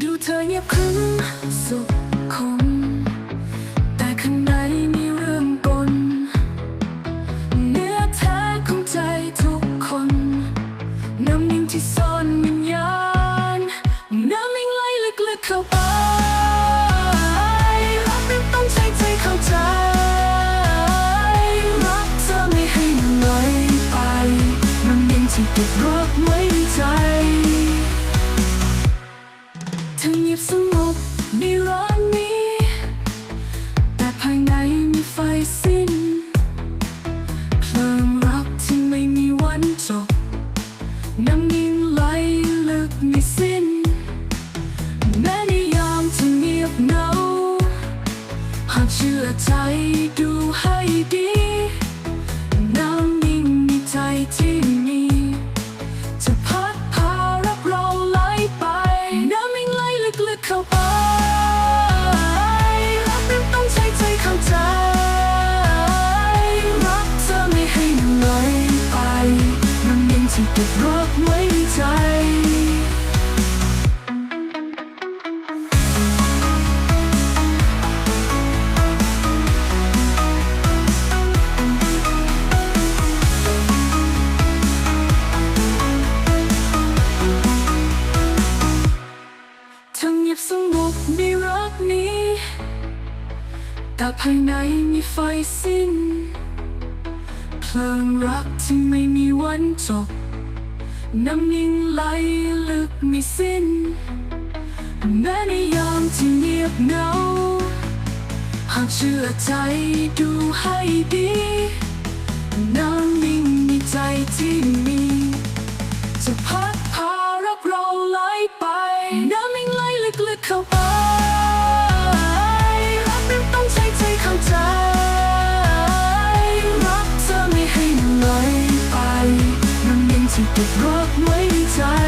ดูเธอเงียบขึงสุดคงแต่ข้างในมีเรื่องกลเนื้อแท้ของใจทุกคนน้ำนิ่ที่ซ่อนวิญญาณน้ำนิ่ไหลลึกๆเข้าไป เก็บรักไว้ในใจเธอเงียบสงบในร้านนี้ แต่ภายในมีไฟสิ้นเพลิงรักที่ไม่มีวันจบ น้ำนิ่งไหลลึกไม่สิ้น แม้ในยามที่เงียบเหงาหากเชื่อใจดูให้ดี ที่เก็บรักไว้ในใจเงียบสงบในรักนี้ แต่ภายในมีไฟสิ้น เพลิงรักที่ไม่มีวันจบ น้ำนิ่งไหลลึกมิสิ้น แม้ในยามที่เงียบเหงา หากเชื่อใจดูให้ดี น้ำนิ่งมีใจที่มี จะพัดพารับเราไหลไป น้ำนิ่งไหลลึกๆเข้าไป Broadway time.